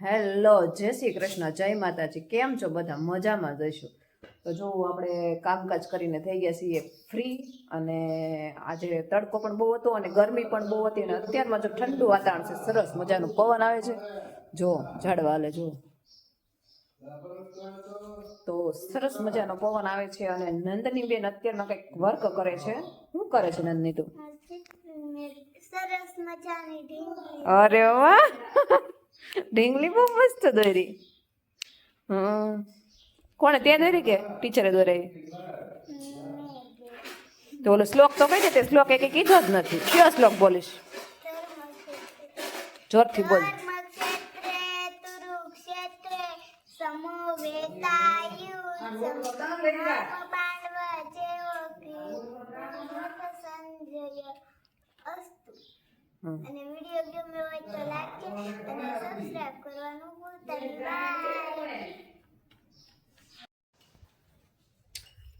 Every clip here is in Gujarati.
હેલો જય શ્રી કૃષ્ણ જય માતાજી. કેમ છો બધા? મજામાં જઈશું. તો જો આપણે કામકાજ કરીને થઈ ગયા છીએ ફ્રી અને આજે તડકો પણ બહુ હતો અને ગરમી પણ બહુ હતી અને અત્યારમાં જો ઠંડુ વાતાવરણ છે સરસ મજાનું પવન આવે છે. જો ઝાડવા હાલે જો. તો સરસ મજાનો પવન આવે છે અને નંદની બેન અત્યારમાં કંઈક વર્ક કરે છે. શું કરે છે નંદની તું? સરસ મજાની અરે વાહ! ઢીંગલી બહુ મસ્ત દોરી. હમ. કોણે તે દોરી કે ટીચરે દોરાવી તો ઓલો શ્લોક તો કહી દે તે શ્લોક એક કીધો જ નથી. કયો શ્લોક બોલીશ? જોરથી બોલ. સમો વેતાયુધમ અને વીડિયો ગમ્યો હોય તો લાઈક અને સબસ્ક્રાઇબ કરવાનું ભૂલતા નહીં.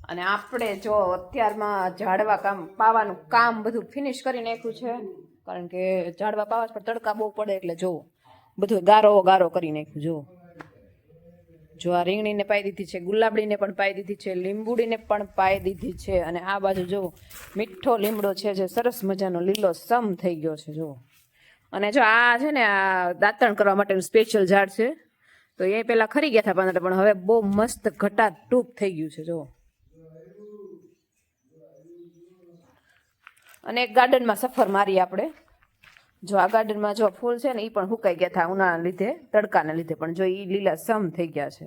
અને આપણે જો અત્યારમાં ઝાડવા કામ પાવાનું કામ બધું ફિનિશ કરી નાખ્યું છે. કારણ કે ઝાડવા પાવા છે પણ તડકા બહુ પડે એટલે જો બધું ગારો ગારો કરી નાખ્યું જો. જો આ રીંગણીને પાઈ દીધી છે, ગુલાબડીને પણ પાઈ દીધી છે, લીંબુડીને પણ પાઈ દીધી છે. અને આ બાજુ જો મીઠો લીમડો છે જે સરસ મજાનો લીલો સમ થઈ ગયો છે જો અને જો આ છે ને, આ દાંતણ કરવા માટેનું સ્પેશિયલ ઝાડ છે. તો એ પહેલાં ખરી ગયા હતા પાંદડા, પણ હવે બહુ મસ્ત ઘટા ટૂંક થઈ ગયું છે જો અને એક ગાર્ડનમાં સફર મારી આપણે. જો આ ગાર્ડનમાં જો ફૂલ છે ને એ પણ સુકાઈ ગયા હતા ઉનાળાના લીધે, તડકાના લીધે, પણ જો એ લીલા સમ થઈ ગયા છે.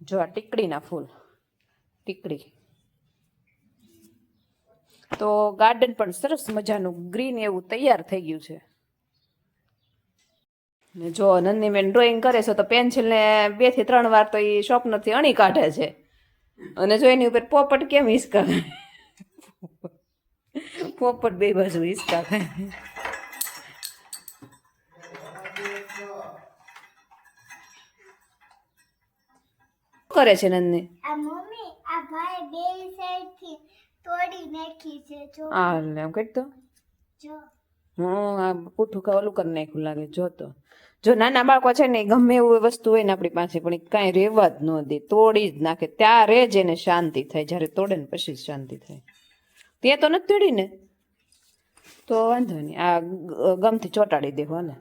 જો આ ટીકડીના ફૂલ, ટીકડી. તો ગાર્ડન પણ સરસ મજાનું ગ્રીન એવું તૈયાર થઈ ગયું છે. ને જો નંદીબેન ડ્રોઈંગ કરે છે, તો પેન્સિલને બેથી ત્રણ વાર તો એ શોપનરથી અણી કાઢે છે. અને જો એની ઉપર પોપટ કેમ હિસકા? પોપટ બે બાજુ હિસકા ખાય કરે છે નંદની? આ મમ્મી આ ભાઈ બે સાઈડથી તોડી નાખી છે જો. આ લે આમ કઈ તો જો. હું આ પૂઠું કા ઓલું કરી નાખ્યું લાગે જોતો જો નાના બાળકો છે ને ગમે એવું વસ્તુ હોય ને આપણી પાસે પણ ઈ કાંઈ રેવા જ ન દે તોડી જ નાખે. ત્યારે જ એને શાંતિ થાય જ્યારે તોડે ને પછી જ શાંતિ થાય. તે તો નથી તોડી ને તો વાંધો નહીં. આ ગમથી ચોંટાડી દેવો ને.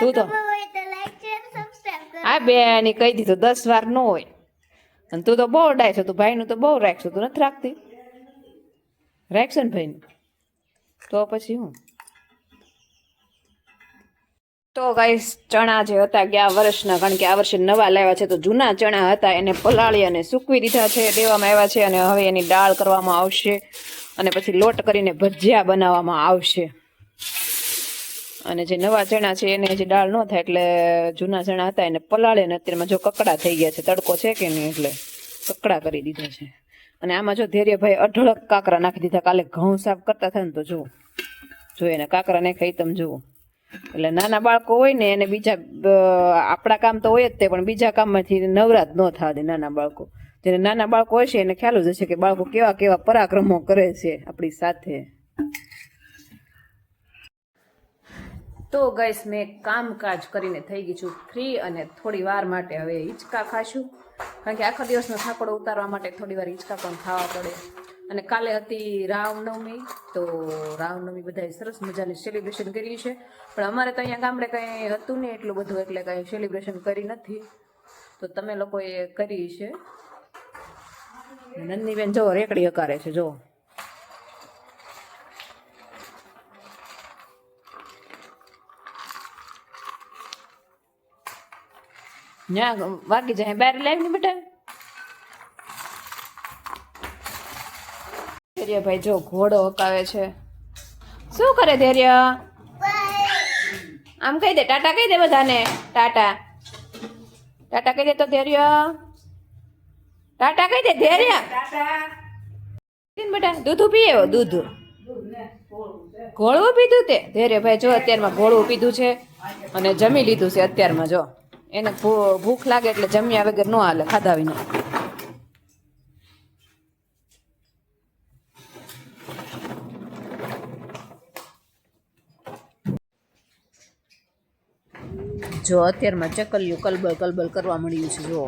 હું તે તું આ બેની કહી દીધું દસ વાર ન હોય. અને તું તો બહુ ડાય છે તું ભાઈનું તો બહુ રાખશું તું નથી રાખતી. રાખશે ને ભાઈનું. તો પછી હું? તો ગાઈસ ચણા જે હતા ગયા વર્ષના, કારણ કે આ વર્ષે નવા લાવ્યા છે, તો જૂના ચણા હતા, એને પલાળી અને સૂકવી દીધા છે, દેવામાં આવ્યા છે, અને હવે એની દાળ કરવામાં આવશે, અને પછી લોટ કરીને ભજીયા બનાવવામાં આવશે. અને જે નવા ચણા છે, એને જે દાળ ન થાય, એટલે જૂના ચણા હતા, એને પલાળી અને અત્યારમાં જો કકડા થઈ ગયા છે, તડકો છે કે નહીં, એટલે કકડા કરી દીધા છે. અને આમાં જો ધૈર્યભાઈ અઢળક કાકરા નાખી દીધા, કાલે ઘઉં સાફ કરતા થાય ને તો જુઓ. જો એને કાકરા નાખી તમે જુઓ. એટલે નાના બાળકો હોય ને એને બીજા આપણા કામ તો હોય જ તે, પણ બીજા કામમાંથી નવરાત ન થવા દે નાના બાળકો. જેને નાના બાળકો હશે, એને ખ્યાલ જ હશે કે બાળકો કેવા કેવા પરાક્રમો કરે છે આપણી સાથે. તો ગઈસ, મેં કામકાજ કરીને થઈ ગઈ છું ફ્રી અને થોડી વાર માટે હવે હિંચકા ખાશું. કારણ કે આખા દિવસનો થાકડો ઉતારવા માટે થોડી વાર હિંચકા પણ ખાવા પડે. અને કાલે હતી રામનવમી તો રામનવમી બધાએ સરસ મજાની સેલિબ્રેશન કરી છે પણ અમારે તો અહીંયા ગામડે કંઈ હતું નહીં એટલું બધું, એટલે કંઈ સેલિબ્રેશન કરી નથી. તો તમે લોકોએ કરી છે. નંદનીબેન જો રેકડી હકારે છે, જો. વાગી જાય, બહાર લાવી ને બેટા? ધૈર્યભાઈ જો ઘોડો હકાવે છે. શું કરે ધૈર્ય? આમ કહી દે, ટાટા કહી દે બધાને. ટાટા. ટાટા કહી દે તો ધૈર્ય. ટાટા કહી દે ધૈર્ય. બેટા, દૂધ પીએ દૂધ. ઘોળવું પીધું તે ધૈર્યભાઈ જો અત્યારમાં ઘોળવું પીધું છે અને જમી લીધું છે અત્યારમાં, જો. એને ભૂખ લાગે એટલે જમ્યા વગર ન હાલે, ખાધા વિના. જો અત્યારમાં ચકલિયું કલબલ કલબલ કરવા મળ્યું છે જો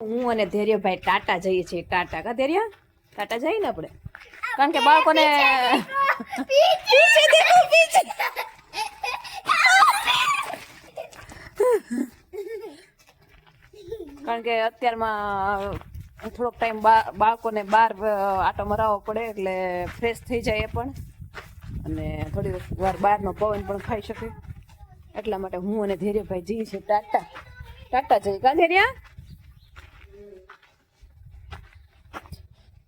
હું અને ધૈર્યભાઈ ટાટા જઈએ છીએ, ટાટા. કા ધૈર્ય? ટાટા જઈએ ને આપણે? કારણ કે બાળકોને કારણ કે અત્યારમાં થોડોક ટાઈમ બાળકોને બહાર આટો મરાવો પડે એટલે ફ્રેશ થઈ જાય એ પણ. અને થોડી વાર બહારનો પવન પણ ખાઈ શકે. એટલા માટે હું અને ધૈર્યભાઈ જઈએ છીએ ટાટા. ટાટા જઈએ કા ધૈર્યા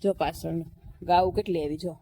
જો પાછળ ગાવું કેટલી આવી, જો.